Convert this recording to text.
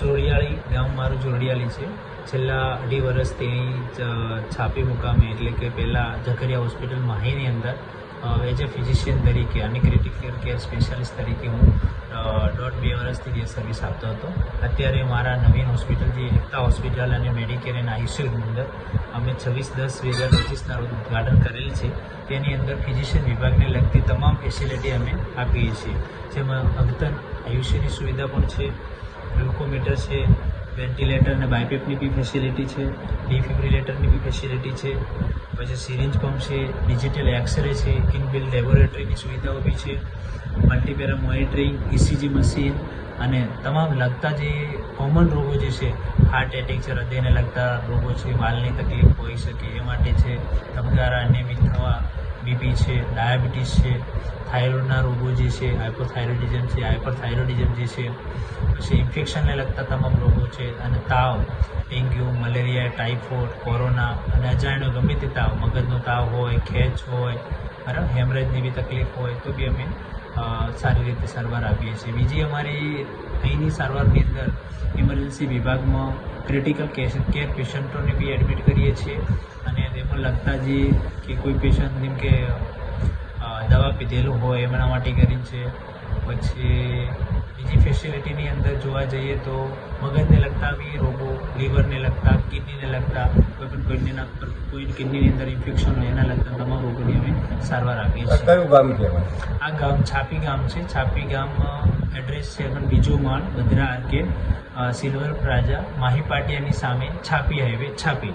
ચોરડિયાળી ગામ મારું જોડિયાળી છે. છેલ્લા અઢી વર્ષથી અહીં છાપી મુકામે એટલે કે પહેલાં ઝઘડિયા હોસ્પિટલ માહીની અંદર એઝ એ ફિઝિશિયન તરીકે, અને ક્રિટિકલ કેર સ્પેશિયાલિસ્ટ તરીકે હું દોઢ બે વર્ષથી જે સર્વિસ આપતો હતો. અત્યારે મારા નવીન હોસ્પિટલ જે એકતા હોસ્પિટલ અને મેડિકેર એન્ડ આયુષ્યની અંદર, અમે છવ્વીસ દસ બે હજાર પચીસના રોજ ઉદ્ઘાટન કરેલ છે. તેની અંદર ફિઝિશિયન વિભાગને લગતી તમામ ફેસિલિટી અમે આપીએ છીએ. જેમાં અદ્યતન આયુષ્યની સુવિધા પણ છે. ગ્લુકોમીટર છે, વેન્ટિલેટર અને બાયપેપની બી ફેસિલિટી છે ડિફિબ્રિલેટરની બી ફેસિલિટી છે, પછી સિરિંજ પંપ છે ડિજિટલ એક્સરે છે ઇનબિલ લેબોરેટરીની સુવિધાઓ બી છે મલ્ટીપેરા મોનિટરિંગ ઇસીજી મશીન અને તમામ લગતા જે કોમન રોગો જે છે હાર્ટ એટેક છે હૃદયને લગતા રોગો છે, વાલની તકલીફ હોઈ શકે એ માટે છે ધબકારા અનિયમિત થવા બીપી છે, ડાયાબિટીસ છે, થાઇરોઇડના રોગો જે છે હાઇપોથાઇરોઇડિઝમ છે હાઇપરથાઇરોઇડિઝમ જે છે, પછી ઇન્ફેક્શનને લગતા તમામ રોગો છે અને તાવ, ડેન્ગ્યુ, મલેરિયા, ટાઇફોઇડ, કોરોના અને અજાણ્યો ગમે તે તાવ, મગજનો તાવ હોય, ખેંચ હોય, બરાબર? હેમરેજની બી તકલીફ હોય તો બી અમે સારી રીતે સારવાર આપીએ છીએ. બીજી અમારી અહીંની સારવારની અંદર ઇમરજન્સી વિભાગમાં ક્રિટિકલ કેસ કેર પેશન્ટોને બી એડમિટ કરીએ છીએ અને લગતા જે કે કોઈ પેશન્ટ જેમ કે દવા પીધેલું હોય એમના માટે કરીને છે પછી બીજી ફેસિલિટીની અંદર જોવા જઈએ તો મગજને લગતા બી રોગો લીવરને લગતા કિડનીને લગતા કોઈ પણ કિડનીના કોઈ કિડનીની અંદર ઇન્ફેક્શન હોય એના લગતા તમામ રોગોની અમે સારવાર આપીએ છીએ. કયું ગામ કહેવાય? આ ગામ છાપી ગામ છે. છાપી ગામ એડ્રેસ છે પણ બીજો માળ Badra Arcade Silver Plaza Mahi પાટિયાની સામે છાપી હાઈવે છાપી.